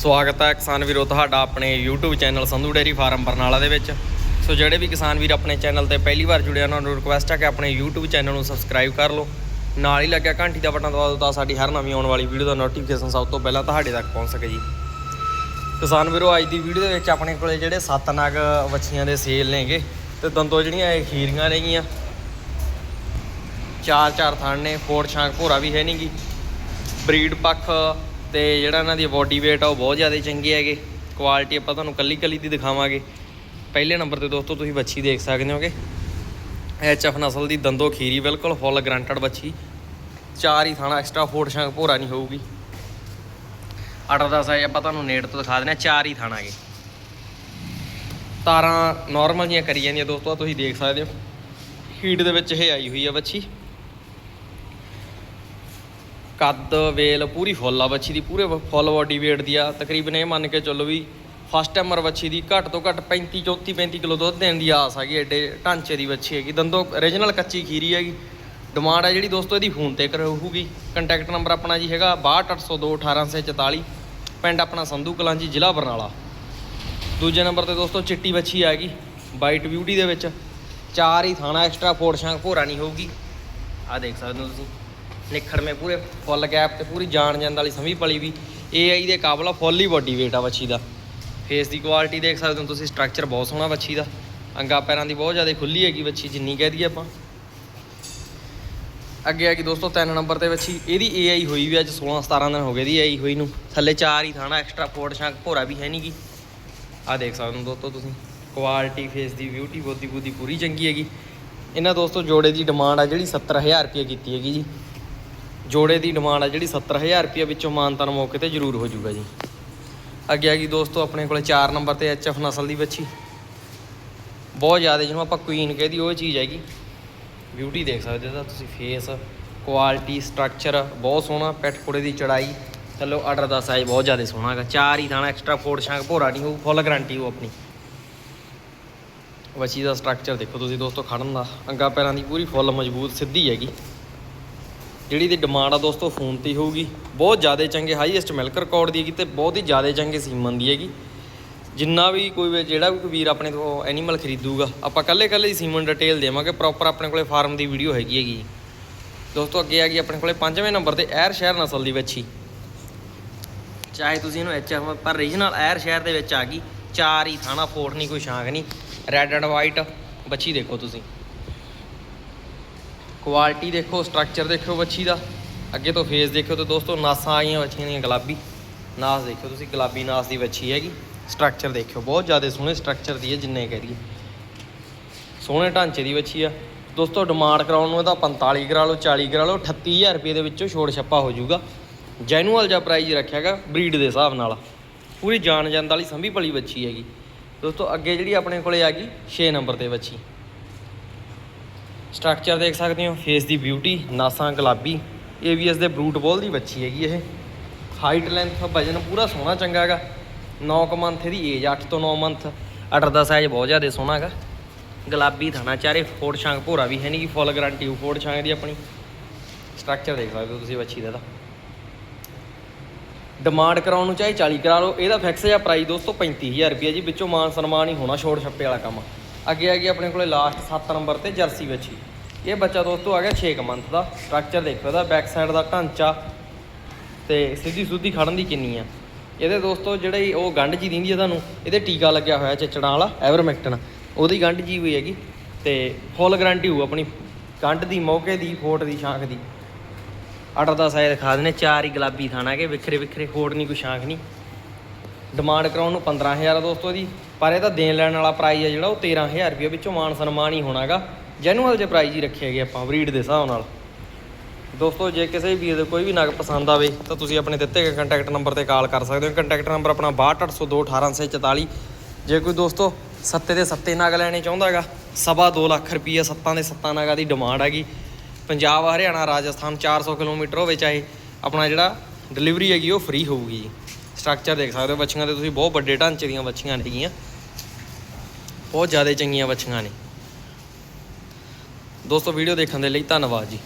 ਸਵਾਗਤ ਹੈ ਕਿਸਾਨ ਵੀਰੋ, ਤੁਹਾਡਾ ਆਪਣੇ YouTube channel Sandhu dairy farm Barnala ਦੇ ਵਿੱਚ। ਸੋ ਜਿਹੜੇ ਵੀ ਕਿਸਾਨ ਵੀਰ ਆਪਣੇ ਚੈਨਲ ਤੇ ਪਹਿਲੀ ਵਾਰ ਜੁੜੇ ਉਹਨਾਂ ਨੂੰ ਰਿਕੁਐਸਟ ਹੈ ਕਿ ਆਪਣੇ YouTube ਚੈਨਲ ਨੂੰ ਸਬਸਕ੍ਰਾਈਬ ਕਰ ਲਓ। ਨਾਲ ਹੀ ਲੱਗਿਆ ਘੰਟੀ ਦਾ ਬਟਨ ਦਬਾ ਦਿਓ ਤਾਂ ਸਾਡੀ ਹਰ ਨਵੀਂ ਆਉਣ ਵਾਲੀ ਵੀਡੀਓ ਦਾ ਨੋਟੀਫਿਕੇਸ਼ਨ ਸਭ ਤੋਂ ਪਹਿਲਾਂ ਤੁਹਾਡੇ ਤੱਕ ਪਹੁੰਚ ਸਕੇ ਜੀ। ਕਿਸਾਨ ਵੀਰੋ, ਅੱਜ ਦੀ ਵੀਡੀਓ ਦੇ ਵਿੱਚ ਆਪਣੇ ਕੋਲੇ ਜਿਹੜੇ ਸੱਤ ਨਗ ਵੱਛੀਆਂ ਦੇ ਸੇਲ ਨੇਗੇ ਤੇ ਦੰਦੋ ਜਿਹੜੀਆਂ ਇਹ ਖੀਰੀਆਂ ਨੇਗੀਆਂ। ਚਾਰ ਚਾਰ ਥਣ ਨੇ ਫੋੜ ਛਾਂਕ ਭੋਰਾ ਵੀ ਹੈ ਨਹੀਂਗੀ ਬਰੀਡ ਪੱਖ ਤੇ ਜਿਹੜਾ ਇਹਨਾਂ ਦੀ ਬੋਡੀ weight ਆ ਉਹ ਬਹੁਤ ਜ਼ਿਆਦਾ ਚੰਗੇ ਹੈਗੇ। ਕੁਆਲਿਟੀ ਆਪਾਂ ਤੁਹਾਨੂੰ ਕੱਲੀ ਕੱਲੀ ਦੀ ਦਿਖਾਵਾਂਗੇ। ਪਹਿਲੇ ਨੰਬਰ ਤੇ ਦੋਸਤੋ, ਤੁਸੀਂ ਬੱਚੀ ਦੇਖ ਸਕਦੇ ਹੋਗੇ। ਐਚਐਫ ਨਸਲ ਦੀ ਦੰਦੋ ਖੀਰੀ, ਬਿਲਕੁਲ ਫੁੱਲ ਗਰੰਟਡ ਬੱਚੀ ਚਾਰ ਹੀ ਥਾਣਾ ਐਕਸਟਰਾ ਫੋੜ ਛਾਂਕ ਭੋਰਾ ਨਹੀਂ ਹੋਊਗੀ। ਆਰਡਰ ਦਾ ਆਏ, ਆਪਾਂ ਤੁਹਾਨੂੰ ਨੇੜ ਤੋਂ ਦਿਖਾ ਦਿੰਦੇ ਹਾਂ, ਚਾਰ ਹੀ ਥਾਣਾ ਥਾਣਾਗੇ ਤਾਰਾਂ ਨਾਰਮਲ ਜੀਆਂ ਕਰੀ ਜਾਂਦੀਆਂ ਦੋਸਤੋ ਤੁਸੀਂ ਦੇਖ ਸਕਦੇ ਹੋ। ਹੀਟ ਦੇ ਵਿੱਚ ਇਹ ਆਈ ਹੋਈ ਆ ਬੱਚੀ ਕੱਦ, ਵੇਲ, ਪੂਰੀ ਫੁੱਲ ਆ ਵੱਛੀ ਦੀ, ਪੂਰੇ ਫੁੱਲ ਬਾਡੀ weight ਦੀ ਆ। ਤਕਰੀਬਨ ਇਹ ਮੰਨ ਕੇ ਚੱਲੋ ਵੀ ਫਸਟ ਟਾਈਮਰ ਵੱਛੀ ਦੀ ਘੱਟ ਤੋਂ ਘੱਟ 35 34 35 ਕਿਲੋ ਦੁੱਧ ਦੇਣ ਦੀ ਆਸ ਹੈਗੀ ਐਡੇ ਢਾਂਚੇ ਦੀ ਵੱਛੀ ਹੈਗੀ। ਦੰਦੋਂ origignal ਕੱਚੀ ਖੀਰੀ ਹੈਗੀ। ਡਿਮਾਂਡ ਹੈ ਜਿਹੜੀ ਦੋਸਤੋ ਇਹਦੀ ਫੋਨ ਤੇ ਕਰੂਗੀ ਕੰਟੈਕਟ ਨੰਬਰ ਆਪਣਾ ਜੀ ਹੈਗਾ 62802 1844 ਪਿੰਡ ਆਪਣਾ ਸੰਧੂ ਕਲਾਂ ਜੀ ਜ਼ਿਲ੍ਹਾ ਬਰਨਾਲਾ। ਦੂਜੇ ਨੰਬਰ ਤੇ ਦੋਸਤੋ ਚਿੱਟੀ ਵੱਛੀ ਆ ਗਈ ਵਾਈਟ ਬਿਊਟੀ ਦੇ ਵਿੱਚ। ਚਾਰ ਹੀ ਥਾਣਾ ਐਕਸਟਰਾ ਫੋੜ ਸ਼ਾਂਕ ਭੋਰਾ ਨਹੀਂ ਹੋਊਗੀ। ਆ ਦੇਖ ਸਕਦੇ ਹੋ ਤੁਸੀਂ। ਨਿਖੜ ਮੇ ਪੂਰੇ ਫੁੱਲ ਗੈਪ ਤੇ ਪੂਰੀ ਜਾਣ ਜਾਣ ਵਾਲੀ ਸਮੀ ਪਲੀ ਵੀ ਇਹ ਆਈ ਦੇ ਕਾਬਲਾ ਫੁੱਲ ਹੀ ਬਾਡੀ weight ਆ ਬੱਚੀ ਦਾ। ਫੇਸ ਦੀ ਕੁਆਲਿਟੀ ਦੇਖ ਸਕਦੇ ਹੋ ਤੁਸੀਂ ਸਟਰਕਚਰ ਬਹੁਤ ਸੋਹਣਾ ਬੱਚੀ ਦਾ। ਅੰਗਾ ਪੈਰਾਂ ਦੀ ਬਹੁਤ ਜ਼ਿਆਦਾ ਖੁੱਲੀ ਹੈਗੀ ਬੱਚੀ ਜਿੰਨੀ ਕਹਿ ਦਈਏ ਆਪਾਂ। ਅੱਗੇ ਆ ਗਈ ਦੋਸਤੋ, ਤਿੰਨ ਨੰਬਰ ਤੇ ਬੱਚੀ ਇਹਦੀ AI ਹੋਈ ਵੀ ਅੱਜ 16 17 ਦਿਨ ਹੋ ਗਏ ਦੀ AI ਹੋਈ ਨੂੰ। ਥੱਲੇ ਚਾਰ ਹੀ ਥਾਣਾ ਐਕਸਟਰਾ ਫੋੜ ਸ਼ਾਂਕ, ਭੋਰਾ ਵੀ ਹੈ ਨਹੀਂਗੀ ਆ ਦੇਖ ਸਕਦੇ ਹੋ ਦੋਸਤੋ ਤੁਸੀਂ। ਕੁਆਲਿਟੀ ਫੇਸ ਦੀ ਬਿਊਟੀ ਬੋਦੀ ਬੁੱਦੀ ਪੂਰੀ ਚੰਗੀ ਹੈਗੀ। ਇਹਨਾਂ ਦੋਸਤੋ ਜੋੜੇ ਦੀ ਡਿਮਾਂਡ ਆ ਜਿਹੜੀ 70000 ਰੁਪਏ ਕੀਤੀ ਹੈਗੀ ਜੀ। ਜੋੜੇ ਦੀ ਡਿਮਾਂਡ ਆ ਜਿਹੜੀ 70000 ਰੁਪਏ ਵਿੱਚੋਂ ਮਾਨਤਨ ਮੌਕੇ ਤੇ ਜ਼ਰੂਰ ਹੋ ਜਾਊਗਾ ਜੀ। ਅੱਗੇ ਆ ਗਈ ਦੋਸਤੋ, ਆਪਣੇ ਕੋਲੇ 4 ਨੰਬਰ ਤੇ ਐਚਐਫ ਨਸਲ ਦੀ ਬੱਚੀ ਬਹੁਤ ਜ਼ਿਆਦਾ ਜਿਹਨੂੰ ਆਪਾਂ ਕੁਈਨ ਕਹਿੰਦੀ ਉਹ ਚੀਜ਼ ਹੈਗੀ। ਬਿਊਟੀ ਦੇਖ ਸਕਦੇ ਹੋ ਤੁਸੀਂ ਫੇਸ ਕੁਆਲਿਟੀ ਸਟਰਕਚਰ ਬਹੁਤ ਸੋਹਣਾ ਪੈਟ ਕੋੜੇ ਦੀ ਚੜਾਈ, ਥੱਲੋਂ ਆਰਡਰ ਦਾ ਸਾਈਜ਼ ਬਹੁਤ ਜ਼ਿਆਦਾ ਸੋਹਣਾ ਹੈਗਾ। ਚਾਰ ਹੀ ਦਾਣਾ ਐਕਸਟਰਾ ਫੋੜ ਸ਼ਾਂਕ ਭੋਰਾ ਨਹੀਂ ਹੋਊ ਫੁੱਲ ਗਾਰੰਟੀ ਉਹ ਆਪਣੀ। ਬੱਚੀ ਦਾ ਸਟਰਕਚਰ ਦੇਖੋ ਤੁਸੀਂ ਦੋਸਤੋ, ਖੜਨ ਦਾ। ਅੰਗਾ ਪੈਰਾਂ ਦੀ ਪੂਰੀ ਫੁੱਲ ਮਜ਼ਬੂਤ ਸਿੱਧੀ ਹੈਗੀ। ਜਿਹੜੀ ਦੀ ਡਿਮਾਂਡ ਆ ਦੋਸਤੋ, ਫੋਨ ਤੇ ਹੋਊਗੀ। ਬਹੁਤ ਜ਼ਿਆਦਾ ਚੰਗੇ ਹਾਈਐਸਟ ਮਿਲਕ ਰਿਕਾਰਡ ਦੀ ਹੈਗੀ ਤੇ ਬਹੁਤ ਹੀ ਜ਼ਿਆਦਾ ਚੰਗੇ ਸੀਮਨ ਦੀ ਹੈਗੀ। ਜਿੰਨਾ ਵੀ ਕੋਈ ਵੀ- ਜਿਹੜਾ ਵੀ ਕੋਈ ਵੀਰ ਆਪਣੇ ਤੋਂ ਐਨੀਮਲ ਖਰੀਦੂਗਾ, ਆਪਾਂ ਕੱਲੇ ਕੱਲੇ ਦੀ ਸੀਮਨ ਡਿਟੇਲ ਦੇਵਾਂਗੇ ਪ੍ਰੋਪਰ ਆਪਣੇ ਕੋਲੇ ਫਾਰਮ ਦੀ ਵੀਡੀਓ ਹੈਗੀ ਹੈਗੀ। ਦੋਸਤੋ, ਅੱਗੇ ਆ ਗਈ ਆਪਣੇ ਕੋਲੇ ਪੰਜਵੇਂ ਨੰਬਰ ਤੇ ਐਰ ਸ਼ਹਿਰ ਨਸਲ ਦੀ ਵੱਛੀ। ਚਾਹੇ ਤੁਸੀਂ ਇਹਨੂੰ ਐਚ ਪਰ ਰੀਜਨਲ ਐਰ ਸ਼ਹਿਰ ਦੇ ਵਿੱਚ ਆ ਗਈ। ਚਾਰ ਹੀ ਥਾਣਾ, ਫੋਰਟ ਨਹੀਂ, ਕੋਈ ਸ਼ਾਂਕ ਨਹੀਂ। ਰੈੱਡ ਐਂਡ ਵਾਈਟ ਬੱਚੀ ਦੇਖੋ ਤੁਸੀਂ। ਕੁਆਲਿਟੀ ਦੇਖੋ ਸਟਰਕਚਰ ਦੇਖੋ ਵੱਛੀ ਦਾ। ਅੱਗੇ ਤੋਂ ਫੇਸ ਦੇਖਿਓ ਤੇ ਦੋਸਤੋ, ਨਾਸਾਂ ਆਈਆਂ ਵੱਛੀਆਂ ਦੀਆਂ, ਗੁਲਾਬੀ। ਨਾਸ ਦੇਖਿਓ ਤੁਸੀਂ, ਗੁਲਾਬੀ ਨਾਸ ਦੀ ਵੱਛੀ ਹੈਗੀ। ਸਟਰਕਚਰ ਦੇਖਿਓ, ਬਹੁਤ ਜ਼ਿਆਦਾ ਸੋਹਣੇ ਸਟਰਕਚਰ ਦੀ ਹੈ, ਜਿੰਨੇ ਕਹਿ ਦਈਏ। ਸੋਹਣੇ ਢਾਂਚੇ ਦੀ ਵੱਛੀ ਆ। ਦੋਸਤੋ ਡਿਮਾਂਡ ਕਰਾਉਣ ਨੂੰ ਇਹਦਾ 45 ਕਰਾ ਲਓ 40 ਕਰਾ ਲਓ 38000 ਰੁਪਏ ਦੇ ਵਿੱਚੋਂ ਛੋੜ ਛੱਪਾ ਹੋ ਜਾਊਗਾ। ਜੈਨੂਅਲ ਜਿਹਾ ਪ੍ਰਾਈਸ ਰੱਖਿਆਗਾ ਬਰੀਡ ਦੇ ਹਿਸਾਬ ਨਾਲ। ਪੂਰੀ ਜਾਣ ਜਾਂਦਾ ਵਾਲੀ ਸੰਭੀ ਭਲੀ ਵੱਛੀ ਹੈਗੀ। ਦੋਸਤੋ, ਅੱਗੇ ਜਿਹੜੀ ਆਪਣੇ ਕੋਲੇ ਆ ਗਈ 6 ਨੰਬਰ ਤੇ ਵੱਛੀ। ਸਟਰਕਚਰ ਦੇਖ ਸਕਦੇ ਹੋ ਫੇਸ ਦੀ ਬਿਊਟੀ ਨਾਸਾਂ ਗੁਲਾਬੀ ਏਵੀਐਸ ਦੇ ਬਰੂਟ ਬੋਲ ਦੀ ਬੱਚੀ ਹੈਗੀ ਇਹ। ਹਾਈਟ ਲੈਂਥ ਵਜਨ ਪੂਰਾ ਸੋਹਣਾ ਚੰਗਾ ਹੈਗਾ। 9 ਕੁ ਮੰਥ ਇਹਦੀ ਏਜ 8 ਤੋਂ 9 ਮੰਥ ਅਟਰ ਦਾ ਸਾਈਜ਼ ਬਹੁਤ ਜ਼ਿਆਦਾ ਸੋਹਣਾ ਹੈਗਾ। ਗੁਲਾਬੀ ਥਾਣਾ ਚਾਰੇ ਫੋੜ ਛਾਂਗ ਭੋਰਾ ਵੀ ਹੈ ਨਹੀਂ ਕਿ ਫੁੱਲ ਗਾਰੰਟੀ ਉਹ ਫੋੜ ਛਾਂਗ ਦੀ ਆਪਣੀ। ਸਟਰਕਚਰ ਦੇਖ ਸਕਦੇ ਹੋ ਤੁਸੀਂ ਬੱਚੀ ਦਾ ਤਾਂ। ਡਿਮਾਂਡ ਕਰਾਉਣ ਨੂੰ ਚਾਹੇ 40 ਕਰਾ ਲਓ, ਇਹਦਾ ਫਿਕਸ ਹੈ ਪ੍ਰਾਈਸ ਦੋਸਤੋ 35000 ਰੁਪਏ ਜੀ, ਵਿੱਚੋਂ ਮਾਨ ਸਨਮਾਨ ਹੀ ਹੋਣਾ ਛੋੜ ਛੱਪੇ ਵਾਲਾ ਕੰਮ। ਅੱਗੇ ਆ ਗਈ ਆਪਣੇ ਕੋਲੇ ਲਾਸਟ 7 ਨੰਬਰ ਤੇ ਜਰਸੀ ਬੱਚੀ। ਇਹ ਬੱਚਾ ਦੋਸਤੋ ਆ ਗਿਆ 6 ਮੰਥ ਦਾ। ਸਟਰਕਚਰ ਦੇਖੋ ਇਹਦਾ ਬੈਕ ਸਾਈਡ ਦਾ ਢਾਂਚਾ ਤੇ ਸਿੱਧੀ ਸੁੱਧੀ ਖੜਨ ਦੀ ਕਿੰਨੀ ਆ। ਇਹਦੇ ਦੋਸਤੋ ਜਿਹੜੇ ਉਹ ਗੰਢ ਜੀ ਦਿੰਦੀ ਆ ਤੁਹਾਨੂੰ, ਇਹਦੇ ਟੀਕਾ ਲੱਗਿਆ ਹੋਇਆ ਚਿਚੜਾਂ ਵਾਲਾ ਐਵਰਮੈਕਟਨ ਉਹਦੀ ਗੰਢ ਜੀ ਹੋਈ ਹੈਗੀ ਤੇ ਫੁੱਲ ਗਾਰੰਟੀ ਹੋਊ ਆਪਣੀ। ਗੰਢ ਦੀ, ਮੌਕੇ ਦੀ ਫੋਟ ਦੀ ਸ਼ਾਂਖ ਦੀ। ਆਰਡਰ ਦਾ ਸ਼ਾਇਦ ਖਾ ਦਿੰਦੇ, ਚਾਰ ਹੀ ਗੁਲਾਬੀ ਥਾਣਾ ਕੇ ਵਿਖਰੇ ਵਿਖਰੇ ਫੋਟ ਨਹੀਂ ਕੋਈ ਸ਼ਾਂਖ ਨਹੀਂ ਡਿਮਾਂਡ ਕਰਾਉਣ ਨੂੰ 15000 ਆ ਦੋਸਤੋ ਦੀ ਪਰ ਇਹ ਤਾਂ ਦੇਣ ਲੈਣ ਵਾਲਾ ਪ੍ਰਾਈਜ਼ ਹੈ ਜਿਹੜਾ, ਉਹ 13000 ਰੁਪਏ ਵਿੱਚੋਂ ਮਾਨ ਸਨਮਾਨ ਹੀ ਹੋਣਾਗਾ। ਜੈਨੂਅਲ ਜੇ ਪ੍ਰਾਈਜ਼ ਹੀ ਰੱਖੇ ਹੈਗੇ ਆਪਾਂ ਬਰੀਡ ਦੇ ਹਿਸਾਬ ਨਾਲ। ਦੋਸਤੋ, ਜੇ ਕਿਸੇ ਵੀਰ ਦੇ ਕੋਈ ਵੀ ਨਗ ਪਸੰਦ ਆਵੇ, ਤਾਂ ਤੁਸੀਂ ਆਪਣੇ ਦਿੱਤੇ ਗਏ ਕੰਟੈਕਟ ਨੰਬਰ ਤੇ ਕਾਲ ਕਰ ਸਕਦੇ ਹੋ। ਕੰਟੈਕਟ ਨੰਬਰ ਆਪਣਾ 6280218644 ਜੇ ਕੋਈ ਦੋਸਤੋ ਸੱਤੇ ਦੇ ਸੱਤੇ ਨਗ ਲੈਣੇ ਚਾਹੁੰਦਾ ਹੈਗਾ ਸਵਾ 2 ਲੱਖ ਰੁਪਈਆ ਸੱਤਾਂ ਦੇ ਸੱਤਾਂ ਨਗਾਂ ਦੀ ਡਿਮਾਂਡ ਹੈਗੀ। ਪੰਜਾਬ ਹਰਿਆਣਾ, ਰਾਜਸਥਾਨ 400 ਕਿਲੋਮੀਟਰ ਹੋਵੇ ਚਾਹੇ ਆਪਣਾ ਜਿਹੜਾ ਡਿਲੀਵਰੀ ਹੈਗੀ, ਉਹ ਫ੍ਰੀ ਹੋਊਗੀ ਜੀ। ਸਟਰਕਚਰ ਦੇਖ ਸਕਦੇ ਹੋ ਬੱਚੀਆਂ ਦੇ ਤੁਸੀਂ ਬਹੁਤ ਵੱਡੇ ਢਾਂਚੇ ਦੀਆਂ ਬੱਚੀਆਂ ਨੇਗੀਆਂ ਬਹੁਤ ਜ਼ਿਆਦਾ ਚੰਗੀਆਂ ਬੱਚੀਆਂ ਨੇ। ਦੋਸਤੋ ਵੀਡੀਓ ਦੇਖਣ ਦੇ ਲਈ ਧੰਨਵਾਦ ਜੀ।